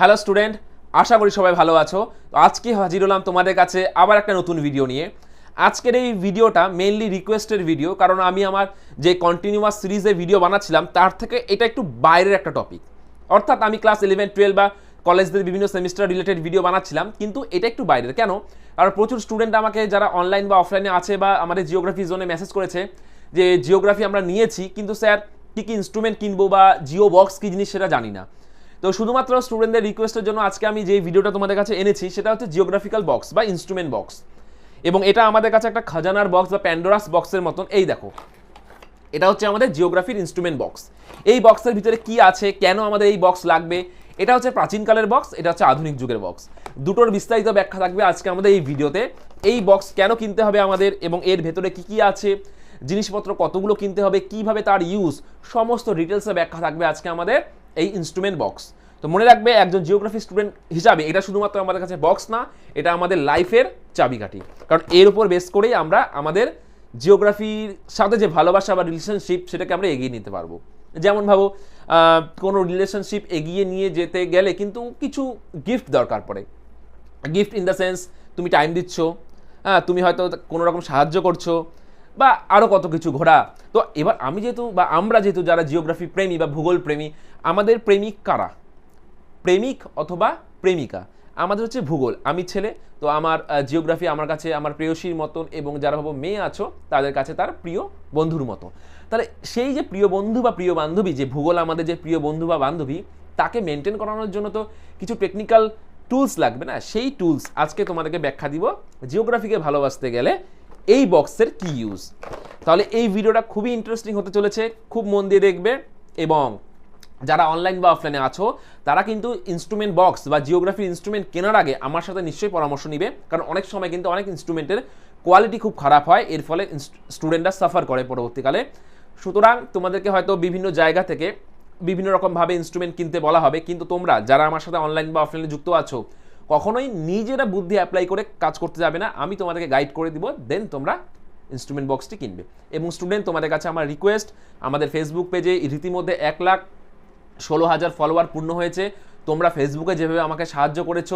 Hello student, আশা করি সবাই ভালো আছো। তো আজকে হাজির হলাম তোমাদের কাছে আবার একটা নতুন ভিডিও নিয়ে। আজকের এই ভিডিওটা মেইনলি রিকোয়েস্টের ভিডিও কারণ আমি আমার যে কন্টিনিউয়াস সিরিজে ভিডিও বানাচ্ছিলাম, তার থেকে এটা একটু বাইরের একটা টপিক অর্থাৎ আমি ক্লাস ইলেভেন টুয়েলভ বা কলেজদের বিভিন্ন সেমিস্টার রিলেটেড ভিডিও বানাচ্ছিলাম, কিন্তু এটা একটু বাইরের। কেন? কারণ প্রচুর স্টুডেন্ট আমাকে যারা অনলাইন বা অফলাইনে আছে বা আমাদের জিওগ্রাফি জোনে মেসেজ করেছে যে জিওগ্রাফি আমরা নিয়েছি, কিন্তু স্যার কী কী ইনস্ট্রুমেন্ট কিনবো বা জিও বক্স কী জিনিস সেটা জানি না। তো শুধুমাত্র স্টুডেন্টদের রিকোয়েস্টের জন্য আজকে আমি যে ভিডিওটা তোমাদের কাছে এনেছি, সেটা হচ্ছে জিওগ্রাফিক্যাল বক্স বা ইনস্ট্রুমেন্ট বক্স এবং এটা আমাদের কাছে একটা খাজানার বক্স বা প্যান্ডোরাস বক্সের মতন। এই দেখো, এটা হচ্ছে আমাদের জিওগ্রাফির ইনস্ট্রুমেন্ট বক্স এই বক্সের ভিতরে কি আছে, কেন আমাদের এই বক্স লাগবে? এটা হচ্ছে প্রাচীনকালের বক্স এটা হচ্ছে আধুনিক যুগের বক্স দুটোর বিস্তারিত ব্যাখ্যা থাকবে আজকে আমাদের এই ভিডিওতে এই বক্স কেন কিনতে হবে আমাদের এবং এর ভেতরে কি কি আছে? জিনিসপত্র কতগুলো কিনতে হবে? কীভাবে তার ইউজ সমস্ত ডিটেলসে ব্যাখ্যা থাকবে আজকে আমাদের এই ইনস্ট্রুমেন্ট বক্স তো মনে রাখবে একজন জিওগ্রাফি স্টুডেন্ট হিসাবে এটা শুধুমাত্র আমাদের কাছে বক্স না, এটা আমাদের লাইফের চাবিকাঠি। কারণ এর উপর বেস করেই আমরা আমাদের জিওগ্রাফির সাথে যে ভালোবাসা বা রিলেশনশিপ সেটাকে আমরা এগিয়ে নিতে পারব। যেমন ভাবো কোনো রিলেশনশিপ এগিয়ে নিয়ে যেতে গেলে কিন্তু কিছু গিফট দরকার পড়ে। গিফট ইন দ্য সেন্স তুমি টাইম দিচ্ছ হ্যাঁ তুমি হয়তো কোনো রকম সাহায্য করছ বা আরও কত কিছু ঘোরা। তো এবার আমি যেহেতু বা আমরা যেহেতু যারা জিওগ্রাফি প্রেমী বা ভূগোল প্রেমী, আমাদের প্রেমিক কারা? প্রেমিক অথবা প্রেমিকা। আমাদের হচ্ছে ভূগোল। আমি ছেলে, তো আমার জিওগ্রাফি আমার কাছে আমার প্রেয়সীর মতন এবং যারা ভাবো মেয়ে আছো, তাদের কাছে তার প্রিয় বন্ধুর মতো। তাহলে সেই যে প্রিয় বন্ধু বা প্রিয় বান্ধবী, যে ভূগোল আমাদের যে প্রিয় বন্ধু বা বান্ধবী, তাকে মেনটেন করানোর জন্য তো কিছু টেকনিক্যাল টুলস লাগবে না? সেই টুলস আজকে তোমাদেরকে ব্যাখ্যা দিব জিওগ্রাফিকে ভালোবাসতে গেলে এই বক্সের কি ইউজ তাহলে এই ভিডিওটা খুবই ইন্টারেস্টিং হতে চলেছে, খুব মন দিয়ে দেখবে এবং যারা অনলাইন বা অফলাইনে আছো, তারা কিন্তু ইনস্ট্রুমেন্ট বক্স বা জিওগ্রাফি ইনস্ট্রুমেন্ট কেনার আগে আমার সাথে নিশ্চয়ই পরামর্শ নিবে। কারণ অনেক সময় কিন্তু অনেক ইনস্ট্রুমেন্টের কোয়ালিটি খুব খারাপ হয়, এর ফলে স্টুডেন্টরা সাফার করে পরবর্তীকালে। সুতরাং তোমাদেরকে হয়তো বিভিন্ন জায়গা থেকে বিভিন্ন রকমভাবে ইনস্ট্রুমেন্ট কিনতে বলা হবে, কিন্তু তোমরা যারা আমার সাথে অনলাইন বা অফলাইনে যুক্ত আছো, কখনোই নিজেরা বুদ্ধি অ্যাপ্লাই করে কাজ করতে যাবে না। আমি তোমাদেরকে গাইড করে দিব দেন তোমরা ইনস্ট্রুমেন্ট বক্সটি কিনবে। এবং স্টুডেন্ট তোমাদের কাছে আমার রিকোয়েস্ট আমাদের ফেসবুক পেজে রীতিমধ্যে এক লাখ ষোলো হাজার ফলোয়ার পূর্ণ হয়েছে। তোমরা ফেসবুকে যেভাবে আমাকে সাহায্য করেছ,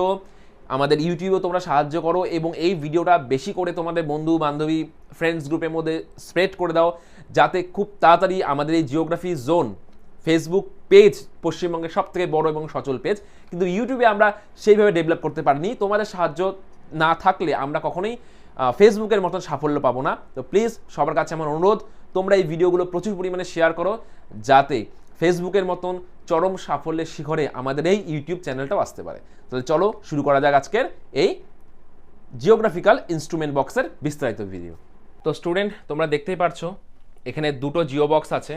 আমাদের ইউটিউবেও তোমরা সাহায্য করো এবং এই ভিডিওটা বেশি করে তোমাদের বন্ধু, বান্ধবী ফ্রেন্ডস গ্রুপের মধ্যে স্প্রেড করে দাও, যাতে খুব তাড়াতাড়ি আমাদের এই জিওগ্রাফি জোন ফেসবুক পেজ পশ্চিমবঙ্গের সব থেকে বড় এবং সচল পেজ কিন্তু ইউটিউবে আমরা সেইভাবে ডেভেলপ করতে পারিনি। তোমাদের সাহায্য না থাকলে আমরা কখনোই ফেসবুকের মতন সাফল্য পাবো না। তো প্লিজ সবার কাছে আমার অনুরোধ, তোমরা এই ভিডিওগুলো প্রচুর পরিমাণে শেয়ার করো, যাতে ফেসবুকের মতন চরম সাফল্যের শিখরে আমাদের এই ইউটিউব চ্যানেলটাও আসতে পারে। তাহলে চলো শুরু করা যাক আজকের এই জিওগ্রাফিক্যাল ইনস্ট্রুমেন্ট বক্সের বিস্তারিত ভিডিও তো স্টুডেন্ট তোমরা দেখতেই পারছ, এখানে দুটো জিও বক্স আছে,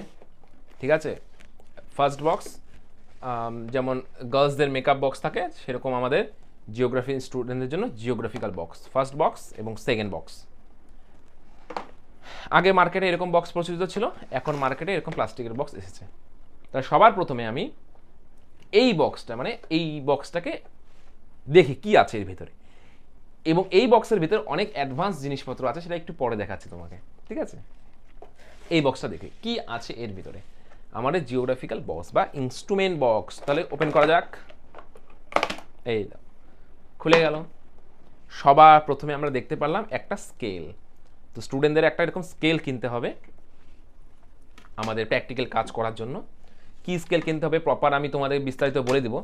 ঠিক আছে? ফার্স্ট বক্স যেমন গার্লসদের মেকআপ বক্স থাকে, সেরকম আমাদের জিওগ্রাফি স্টুডেন্টদের জন্য জিওগ্রাফিক্যাল বক্স ফার্স্ট বক্স এবং সেকেন্ড বক্স আগে মার্কেটে এরকম বক্স প্রচলিত ছিল, এখন মার্কেটে এরকম প্লাস্টিকের বক্স এসেছে। তাই সবার প্রথমে আমি এই বক্সটা মানে এই বক্সটাকে দেখি কি আছে এর ভিতরে। এবং এই বক্সের ভিতরে অনেক অ্যাডভান্স জিনিসপত্র আছে, সেটা একটু পরে দেখাচ্ছি তোমাকে। ঠিক আছে? এই বক্সটা দেখে কি আছে এর ভিতরে। আমাদের জিওগ্রাফিক্যাল বক্স বা ইনস্ট্রুমেন্ট বক্স তাহলে ওপেন করা যাক। এই খুলে গেল। সবার প্রথমে আমরা দেখতে পারলাম একটা স্কেল তো স্টুডেন্টদের একটা এরকম স্কেল কিনতে হবে আমাদের প্র্যাকটিক্যাল কাজ করার জন্য। কি স্কেল কিনতে হবে প্রপার আমি তোমাদের বিস্তারিত বলে দিব।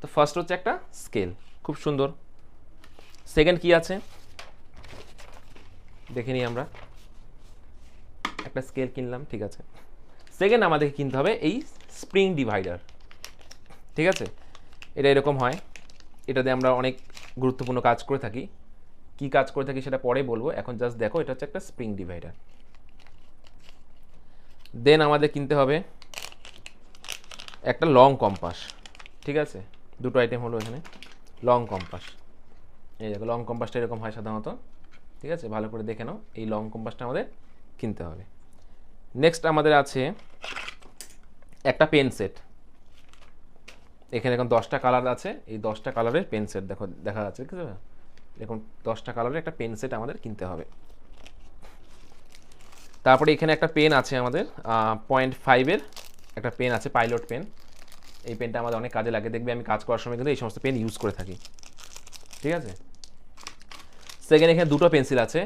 তো ফার্স্ট হচ্ছে একটা স্কেল খুব সুন্দর। সেকেন্ড কি আছে? দেখে নিই আমরা। একটা স্কেল কিনলাম, ঠিক আছে। সেকেন্ড আমাদেরকে কিনতে হবে এই স্প্রিং ডিভাইডার ঠিক আছে? এটা এরকম হয়। এটা দিয়ে আমরা অনেক গুরুত্বপূর্ণ কাজ করে থাকি। কি কাজ করে থাকি সেটা পরে বলব। এখন জাস্ট দেখো, এটা হচ্ছে একটা স্প্রিং ডিভাইডার দেন আমাদের কিনতে হবে একটা লং কম্পাস ঠিক আছে? দুটো আইটেম হলো এখানে লং কম্পাস এই দেখো লং কম্পাসটা এরকম হয় সাধারণত, ঠিক আছে? ভালো করে দেখে নাও, এই লং কম্পাসটা আমাদের কিনতে হবে। নেক্সট আমাদের আছে একটা পেন সেট এখানে এখন দশটা কালার আছে, এই দশটা কালারের পেন সেট দেখো, দেখা যাচ্ছে, ঠিক আছে? দেখুন, দশটা কালারের একটা পেন সেট আমাদের কিনতে হবে। তারপরে এখানে একটা পেন আছে আমাদের পয়েন্ট ফাইভের একটা পেন আছে পাইলট পেন এই পেনটা আমাদের অনেক কাজে লাগে। দেখবে আমি কাজ করার সময় কিন্তু এই সমস্ত পেন ইউজ করে থাকি। ঠিক আছে? সেকেন্ড এখানে দুটো পেন্সিল আছে।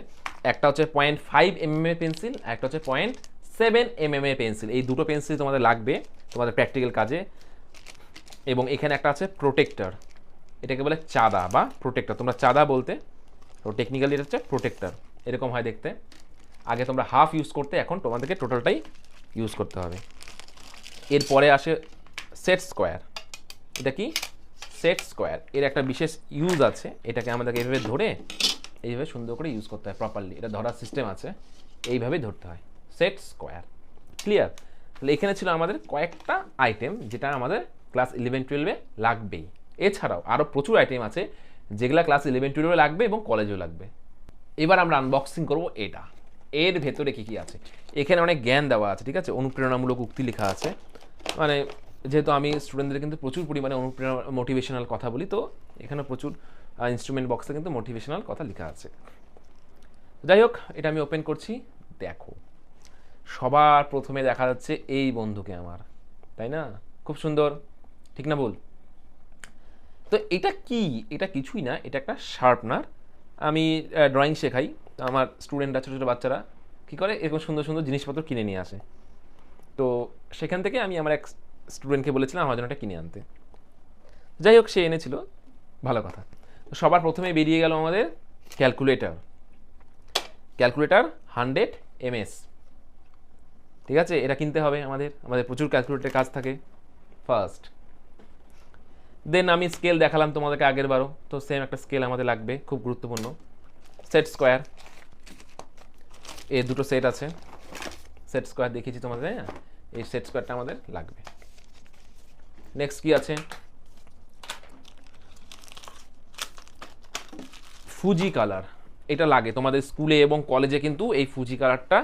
একটা হচ্ছে পয়েন্ট ফাইভ এমএম এর পেন্সিল একটা হচ্ছে পয়েন্ট সেভেন এমএম পেন্সিল এই দুটো পেন্সিল তোমাদের লাগবে তোমাদের প্র্যাকটিক্যাল কাজে। এবং এখানে একটা আছে প্রোটেক্টর এটাকে বলে চাঁদা বা প্রোটেক্টর তোমরা চাঁদা বলতে, তো টেকনিক্যালি এটা হচ্ছে প্রোটেক্টর এরকম হয় দেখতে। আগে তোমরা হাফ ইউজ করতে, এখন তোমাদেরকে টোটালটাই ইউজ করতে হবে। এরপরে আসে সেট স্কোয়ার। এটা কি? Set square. এর একটা বিশেষ ইউজ আছে। এটাকে আমাদেরকে এইভাবে ধরে এইভাবে সুন্দর করে ইউজ করতে হয় প্রপারলি এটা ধরার সিস্টেম আছে। এইভাবে ধরতে হয়। Set square. ক্লিয়ার তাহলে এখানে ছিল আমাদের কয়েকটা আইটেম যেটা আমাদের ক্লাস ইলেভেন টুয়েলভে লাগবেই। এছাড়াও আরও প্রচুর আইটেম আছে যেগুলো ক্লাস ইলেভেন টুয়েলভে লাগবে এবং কলেজেও লাগবে। এবার আমরা আনবক্সিং করব এটা। এর ভেতরে কী কী আছে? এখানে অনেক জ্ঞান দেওয়া আছে, ঠিক আছে? অনুপ্রেরণামূলক উক্তি লেখা আছে। মানে যেহেতু আমি স্টুডেন্টদের কিন্তু প্রচুর পরিমাণে অনুপ্রেরণা মোটিভেশনাল কথা বলি, তো এখানে প্রচুর ইনস্ট্রুমেন্ট বক্সে কিন্তু মোটিভেশনাল কথা লেখা আছে। যাই হোক, এটা আমি ওপেন করছি। দেখো, সবার প্রথমে দেখা যাচ্ছে এই বন্ধুকে আমার, তাই না? খুব সুন্দর, ঠিক না বল তো এটা কি? এটা কিছুই না, এটা একটা শার্পনার আমি ড্রয়িং শেখাই। তো আমার স্টুডেন্টরা ছোটো ছোটো বাচ্চারা কী করে? এরকম সুন্দর সুন্দর জিনিসপত্র কিনে নিয়ে আসে। তো সেখান থেকে আমি আমার এক স্টুডেন্টকে বলেছিলাম আমার জন্য এটা কিনে আনতে। যাই হোক, সে এনেছিল। ভালো কথা। সবার প্রথমে বেরিয়ে গেল আমাদের ক্যালকুলেটর ক্যালকুলেটার হান্ড্রেড এমএস ঠিক আছে? এটা কিনতে হবে আমাদের। আমাদের প্রচুর ক্যালকুলেটরের কাজ থাকে। ফার্স্ট দেন আমি স্কেল দেখালাম তোমাদেরকে আগের বারও। তো সেম একটা স্কেল আমাদের লাগবে। খুব গুরুত্বপূর্ণ। সেট স্কোয়ার এই দুটো সেট আছে। সেট স্কোয়ার দেখিয়েছি তোমাদের না এই সেট স্কোয়ারটা আমাদের লাগবে। নেক্সট কি আছে? ফুজি কালার এটা লাগে তোমাদের স্কুলে এবং কলেজে কিন্তু এই ফুজি কালারটা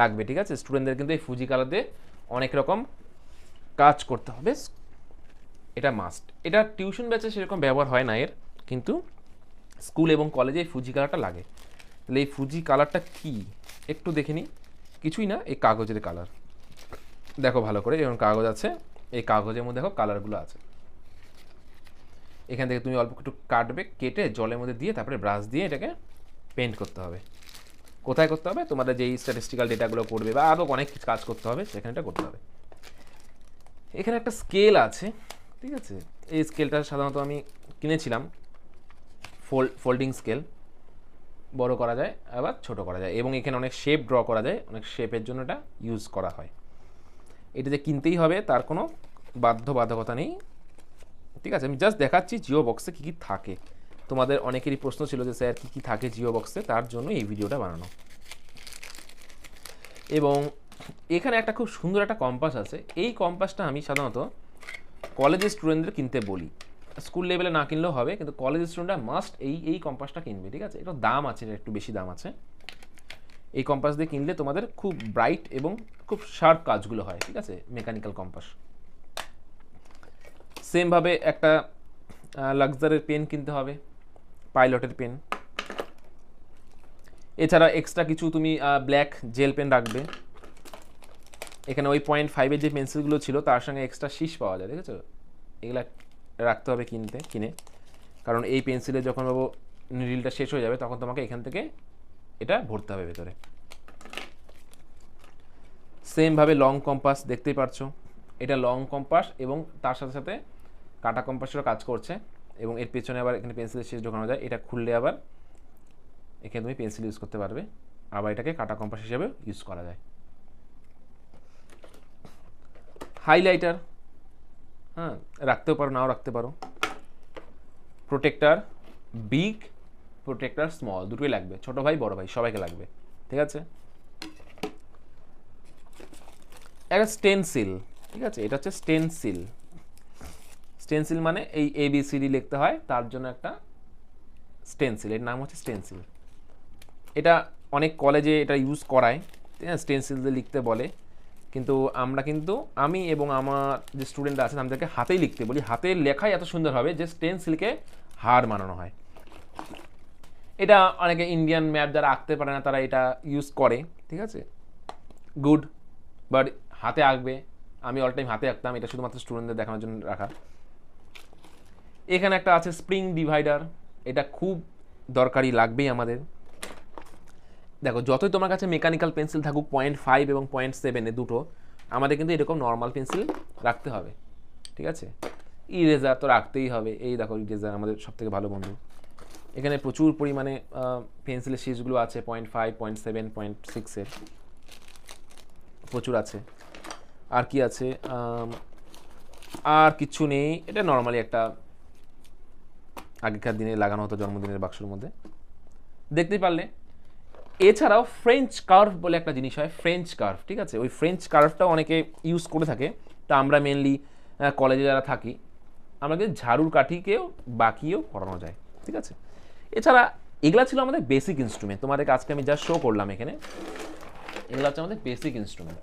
লাগবে, ঠিক আছে? স্টুডেন্টদের কিন্তু এই ফুজি কালার দিয়ে অনেক রকম কাজ করতে হবে। এটা মাস্ট এটা টিউশন ব্যাচে সেরকম ব্যবহার হয় না এর, কিন্তু স্কুল এবং কলেজে এই ফুজি কালারটা লাগে। তাহলে এই ফুজি কালারটা কি? একটু দেখে নিই কিছুই না, এই কাগজের কালার দেখো ভালো করে, যেমন কাগজ আছে। এই কাগজের মধ্যে দেখো কালারগুলো আছে। এখান থেকে তুমি অল্প একটু কাটবে, কেটে জলের মধ্যে দিয়ে তারপরে ব্রাশ দিয়ে এটাকে পেন্ট করতে হবে। কোথায় করতে হবে? তোমাদের যেই স্ট্যাটিস্টিক্যাল ডেটাগুলো করবে বা আরও অনেক কাজ করতে হবে সেখানেটা করতে হবে। এখানে একটা স্কেল আছে, ঠিক আছে? এই স্কেলটা সাধারণত আমি কিনেছিলাম ফোল্ড ফোল্ডিং স্কেল বড় করা যায়, আবার ছোট করা যায় এবং এখানে অনেক শেপ ড্র করা যায়, অনেক শেপের জন্য এটা ইউজ করা হয়। এটা যে কিনতেই হবে, তার কোনো বাধ্যবাধকতা নেই। ঠিক আছে, আমি জাস্ট দেখাচ্ছি জিও বক্সে কী কী থাকে। তোমাদের অনেকেরই প্রশ্ন ছিল যে, স্যার, কী কী থাকে জিও বক্সে? তার জন্য এই ভিডিওটা বানানো। এবং এখানে একটা খুব সুন্দর একটা কম্পাস আছে। এই কম্পাসটা আমি সাধারণত কলেজের স্টুডেন্টদের কিনতে বলি। স্কুল লেভেলে না কিনলেও হবে, কিন্তু কলেজের স্টুডেন্টরা মাস্ট এই এই কম্পাসটা কিনবে, ঠিক আছে? এটা দাম আছে, এটা একটু বেশি দাম আছে। এই কম্পাস দিয়ে কিনলে তোমাদের খুব ব্রাইট এবং খুব শার্প কাজগুলো হয়, ঠিক আছে? মেকানিক্যাল কম্পাস সেমভাবে একটা লাক্সারের পেন কিনতে হবে পাইলটের পেন এছাড়া এক্সট্রা কিছু তুমি ব্ল্যাক জেল পেন রাখবে। এখানে ওই পয়েন্ট ফাইভের যে পেন্সিলগুলো ছিল, তার সঙ্গে এক্সট্রা শীষ পাওয়া যায়, দেখেছ? এগুলা রাখতে হবে কিনতে, কিনে। কারণ এই পেন্সিলে যখন বাবু রিলটা শেষ হয়ে যাবে, তখন তোমাকে এখান থেকে এটা ভরতে হবে ভেতরে। সেমভাবে লং কম্পাস দেখতেই পারছ। এটা লং কম্পাস এবং তার সাথে সাথে কাটা কম্পাসেরও কাজ করছে এবং এর পেছনে আবার এখানে পেন্সিলের শেষ ঢোকানো যায়। এটা খুললে আবার এখানে তুমি পেন্সিল ইউজ করতে পারবে। আবার এটাকে কাটা কম্পাস হিসেবে ইউজ করা যায়। হাইলাইটার হ্যাঁ রাখতেও পারো, নাও রাখতে পারো। প্রোটেক্টার বিগ প্রোটেক্টার স্মল দুটোই লাগবে। ছোট ভাই, বড় ভাই, সবাইকে লাগবে। ঠিক আছে? একটা স্টেনসিল ঠিক আছে? এটা হচ্ছে স্টেনসিল স্টেনসিল মানে এই এ বি সি ডি লিখতে হয়, তার জন্য একটা স্টেনসিল এর নাম হচ্ছে স্টেনসিল এটা অনেক কলেজে এটা ইউজ করায়, ঠিক আছে? স্টেনসিল দিয়ে লিখতে বলে। কিন্তু আমরা কিন্তু, আমি এবং আমার যে স্টুডেন্টরা আছেন, আমাদেরকে হাতেই লিখতে বলি। হাতের লেখাই এত সুন্দর হবে যে স্টেনসিলকে হার মানানো হয়। এটা অনেকে ইন্ডিয়ান ম্যাপ যারা আঁকতে পারে না, তারা এটা ইউজ করে, ঠিক আছে? গুড বাট হাতে আঁকবে, আমি অল টাইম হাতে আঁকতাম, এটা শুধুমাত্র স্টুডেন্টদের দেখানোর জন্য রাখা। এখানে একটা আছে স্প্রিং ডিভাইডার এটা খুব দরকারি, লাগবেই আমাদের। দেখো, যতই তোমার কাছে মেকানিক্যাল পেন্সিল থাকুক পয়েন্ট ফাইভ এবং পয়েন্ট সেভেনে দুটো, আমাদের কিন্তু এরকম নর্মাল পেন্সিল রাখতে হবে, ঠিক আছে? ইরেজার তো রাখতেই হবে। এই দেখো ইরেজার আমাদের সবথেকে ভালো বন্ধু। এখানে প্রচুর পরিমাণে পেন্সিলের সিজগুলো আছে point five point seven point সিক্সের প্রচুর আছে। আর কি আছে? আর কিছু নেই। এটা নর্মালি একটা আগেকার দিনে লাগানো হতো জন্মদিনের বাক্সর মধ্যে। দেখতেই পারলে। এছাড়াও ফ্রেঞ্চ কার্ভ বলে একটা জিনিস হয় ফ্রেঞ্চ কার্ভ ঠিক আছে? ওই ফ্রেঞ্চ কার্ভটাও অনেকে ইউজ করে থাকে। তা আমরা মেনলি কলেজে যারা থাকি, আমাদের ঝাড়ুর কাঠিকেও বাকিও করানো যায়, ঠিক আছে? এছাড়া এগুলা ছিল আমাদের বেসিক ইনস্ট্রুমেন্ট তোমাদেরকে আজকে আমি যা শো করলাম এখানে। এগুলো হচ্ছে আমাদের বেসিক ইনস্ট্রুমেন্ট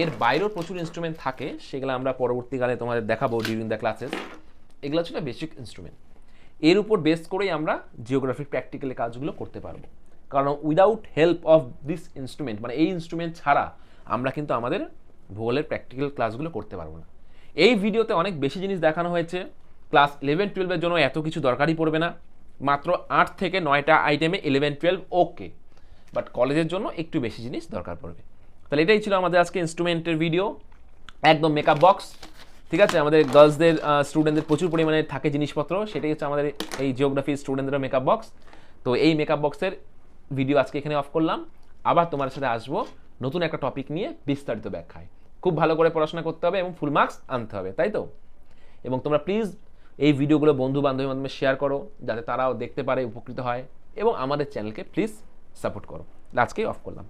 এর বাইরেও প্রচুর ইনস্ট্রুমেন্ট থাকে, সেগুলো আমরা পরবর্তীকালে তোমাদের দেখাবো ডিউরিং দ্য ক্লাসেস এগুলো ছিল বেসিক ইনস্ট্রুমেন্ট এর উপর বেস করেই আমরা জিওগ্রাফিক প্র্যাকটিক্যালি কাজগুলো করতে পারব। কারণ without help of this instrument মানে এই ইনস্ট্রুমেন্ট ছাড়া আমরা কিন্তু আমাদের ভূগোলের প্র্যাকটিক্যাল ক্লাসগুলো করতে পারব না। এই ভিডিওতে অনেক বেশি জিনিস দেখানো হয়েছে। ক্লাস ইলেভেন টুয়েলভের জন্য এত কিছু দরকারই পড়বে না। মাত্র আট থেকে নয়টা আইটেমে ইলেভেন টুয়েলভ ওকে বাট কলেজের জন্য একটু বেশি জিনিস দরকার পড়বে। তাহলে এটাই ছিল আমাদের আজকে ইনস্ট্রুমেন্টের ভিডিও একদম মেকআপ বক্স ঠিক আছে? আমাদের গার্লসদের স্টুডেন্টদের প্রচুর পরিমাণে থাকে জিনিসপত্র। সেটাই হচ্ছে আমাদের এই জিওগ্রাফি স্টুডেন্টদের মেকআপ বক্স তো এই মেকআপ বক্সের ভিডিও আজকে এখানে অফ করলাম। আবার তোমার সাথে আসব নতুন একটা টপিক নিয়ে বিস্তারিত ব্যাখ্যায়। খুব ভালো করে পড়াশোনা করতে হবে এবং ফুল মার্কস আনতে হবে, তাই তো? এবং তোমরা প্লিজ এই ভিডিওগুলো বন্ধু বান্ধবের মাধ্যমে শেয়ার করো, যাতে তারাও দেখতে পারে, উপকৃত হয়, এবং আমাদের চ্যানেলকে প্লিজ সাপোর্ট করো। আজকেই অফ করলাম।